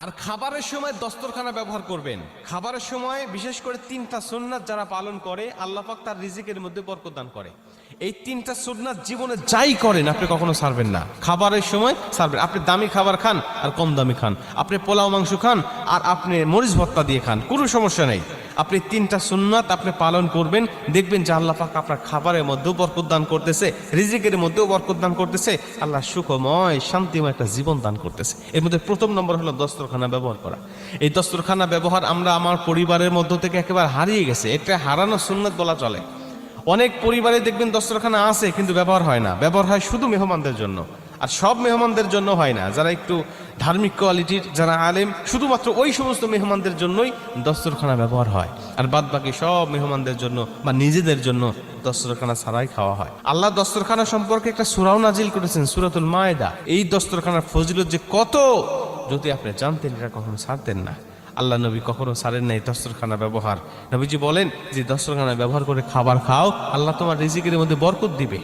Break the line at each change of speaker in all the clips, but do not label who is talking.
আর খাবারের সময় দস্তরখানা ব্যবহার করবেন। খাবারের সময় বিশেষ করে তিনটা সোননাথ যারা পালন করে, আল্লাহ পাক তার রিজিকের মধ্যে বরকদান করে। এই তিনটা সোননাথ জীবনে যাই করেন, আপনি কখনো সারবেন না। খাবারের সময় সারবেন। আপনি দামি খাবার খান আর কম দামি খান। আপনি পোলাও, মাংস খান আর আপনি মরিচ ভত্তা দিয়ে খান। কোনো সমস্যা নেই। আপনি তিনটা সুন্নাত আপনি পালন করবেন, দেখবেন যে আল্লাহ পাক আপনার খাবারের মধ্যেও বরকত দান করতেছে, রিজিকের মধ্যেও বরকত দান করতেছে, আল্লাহ সুখময়, শান্তিময় একটা জীবন দান করতেছে। এর মধ্যে প্রথম নম্বর হলো দস্তরখানা ব্যবহার করা। এই দস্তরখানা ব্যবহার আমরা আমার পরিবারের মধ্য থেকে একেবারে হারিয়ে গেছে, এটা হারানো সুন্নাত বলা চলে। অনেক পরিবারে দেখবেন দস্তরখানা আছে, কিন্তু ব্যবহার হয় না। ব্যবহার হয় শুধু মেহমানদের জন্য। আর সব মেহমানদের জন্য হয় না। যারা একটু ধার্মিক কোয়ালিটির, যারা আলেম, শুধুমাত্র ওই সমস্ত মেহমানদের জন্যই দস্তরখানা ব্যবহার হয়। আর বাদ বাকি সব মেহমানদের জন্য বা নিজেদের জন্য দস্তরখানা ছাড়াই খাওয়া হয়। আল্লাহ দস্তরখানা সম্পর্কে একটা সুরাও নাজিল করেছেন, সুরাতুল মায়দা। এই দস্তরখানার ফজিলত যে কত, যদি আপনি জানতেন, এটা কখনো ছাড়তেন না। আল্লাহ নবী কখনো সারেন নাই দস্তরখানা ব্যবহার। নবীজি বলেন, যে দস্তরখানা ব্যবহার করে খাবার খাও, আল্লাহ তোমার রিজিকের মধ্যে বরকত দিবে।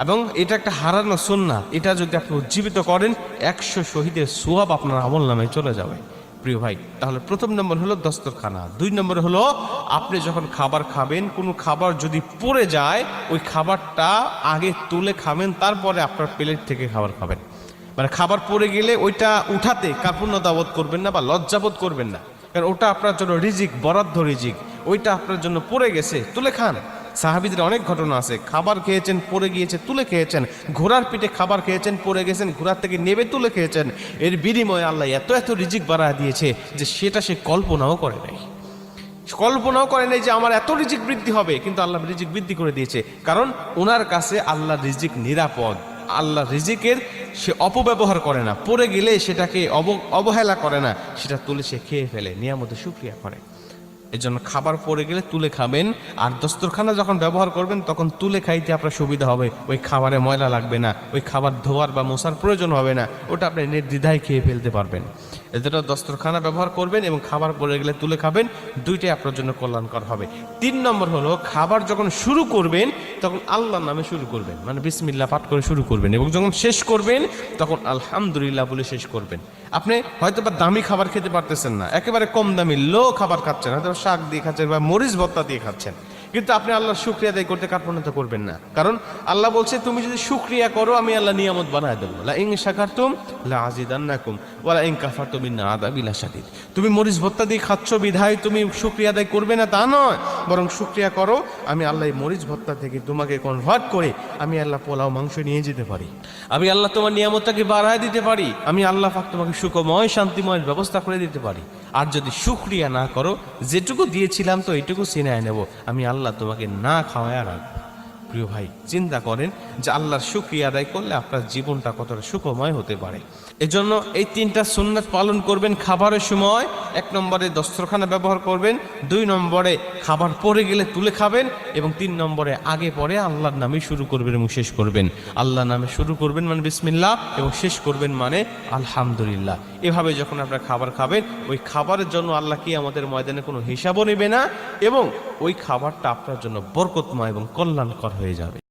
এবং এটা একটা হারানো সুন্না এটা যদি আপনি উজ্জীবিত করেন, একশো শহীদের সোয়াব আপনার আমল নামে চলে যাবে। প্রিয় ভাই, তাহলে প্রথম নম্বর হলো দস্তরখানা। দুই নম্বর হলো, আপনি যখন খাবার খাবেন, কোনো খাবার যদি পড়ে যায়, ওই খাবারটা আগে তুলে খাবেন, তারপরে আপনার প্লেট থেকে খাবার খাবেন। মানে খাবার পড়ে গেলে ওইটা উঠাতে কার্পণ্যতা বোধ করবেন না বা লজ্জাবোধ করবেন না। কারণ ওটা আপনার জন্য রিজিক, বরাদ্দ রিজিক। ওইটা আপনার জন্য পড়ে গেছে, তুলে খান। সাহাবিদের অনেক ঘটনা আছে। খাবার খেয়েছেন, পড়ে গিয়েছে তুলে খেয়েছেন। ঘোড়ার পিঠে খাবার খেয়েছেন, পড়ে গেছেন, ঘোড়ার থেকে নেবে তুলে খেয়েছেন। এর বিনিময়ে আল্লাহ এত এত রিজিক বাড়া দিয়েছে যে সেটা সে কল্পনাও করে নাই। কল্পনাও করে নাই যে আমার এত রিজিক বৃদ্ধি হবে, কিন্তু আল্লাহ রিজিক বৃদ্ধি করে দিয়েছে। কারণ ওনার কাছে আল্লাহ রিজিক নিরাপদ। আল্লাহ রিজিকের সে অপব্যবহার করে না। পড়ে গেলে সেটাকে অব- অবহেলা করে না। সেটা তুলে সে খেয়ে ফেলে। নিয়ামতে সুক্রিয়া করে। এজন্য খাবার পড়ে গেলে তুলে খাবেন। আর দস্তরখানা যখন ব্যবহার করবেন, তখন তুলে খাইতে আপনার সুবিধা হবে। ওই খাবারে ময়লা লাগবে না, ওই খাবার ধোয়ার বা মশার প্রয়োজন হবে না, ওটা আপনি নির্দ্বিধায় খেয়ে ফেলতে পারবেন। এজন্য দস্তরখানা ব্যবহার করবেন এবং খাবার পড়ে গেলে তুলে খাবেন, দুইটাই আপনার জন্য কল্যাণকর হবে। তিন নম্বর হলো, খাবার যখন শুরু করবেন, তখন আল্লাহর নামে শুরু করবেন। মানে বিসমিল্লা পাঠ করে শুরু করবেন এবং যখন শেষ করবেন, তখন আলহামদুলিল্লাহ বলে শেষ করবেন। আপনি হয়তো বা দামি খাবার খেতে পারতেছেন না, একেবারে কম দামি, লো খাবার খাচ্ছেন হয়তো শাক দিয়ে খাচ্ছেন বা মরিচ ভত্তা দিয়ে খাচ্ছেন। কিন্তু আপনি আল্লাহর শুক্রিয়া আদায় করতে কার্পণ্যতা করবেন না। কারণ আল্লাহ বলছে, তুমি যদি শুক্রিয়া করো, আমি আল্লাহ নিয়ামত বানায় দেবো। লা ইং শাকারতুম লা আজিদান্নাকুম ইং কাফারতুম ইন্না আযাবিলা শাদীদ। তুমি মরিচ ভত্তা দিয়ে খাচ্ছ, বিধায় তুমি শুক্রিয়া আদায় করবে না, তা নয়। বরং শুক্রিয়া করো, আমি আল্লাহ মরিচ ভত্তা থেকে তোমাকে কনভার্ট করে আমি আল্লাহ পোলাও, মাংস নিয়ে যেতে পারি। আমি আল্লাহ তোমার নিয়ামতটাকে বাড়ায় দিতে পারি। আমি আল্লাহ পাক তোমাকে সুখময়, শান্তিময় ব্যবস্থা করে দিতে পারি। আর যদি শুক্রিয়া না করো, যেটুকু দিয়েছিলাম তো এইটুকু সিনায় নেব। আমি আল্লাহ তোমাকে না খাওয়ায় রাখব। প্রিয় ভাই, চিন্তা করেন যে আল্লাহর শুক্রিয়া আদায় করলে আপনার জীবনটা কতটা সুখময় হতে পারে। এজন্য এই তিনটা সুন্নাত পালন করবেন খাবারের সময়, এক নম্বরে দস্তরখানা ব্যবহার করবেন, দুই নম্বরে খাবার পরে গেলে তুলে খাবেন এবং তিন নম্বরে আগে পরে আল্লাহর নামে শুরু করবেন এবং শেষ করবেন। আল্লাহর নামে শুরু করবেন মানে বিসমিল্লাহ এবং শেষ করবেন মানে আলহামদুলিল্লাহ। এভাবে যখন আপনারা খাবার খাবেন, ওই খাবারের জন্য আল্লাহ কি আমাদের ময়দানে কোনো হিসাবও নেবে না এবং ওই খাবারটা আপনার জন্য বরকতময় এবং কল্যাণকর হয়ে যাবে।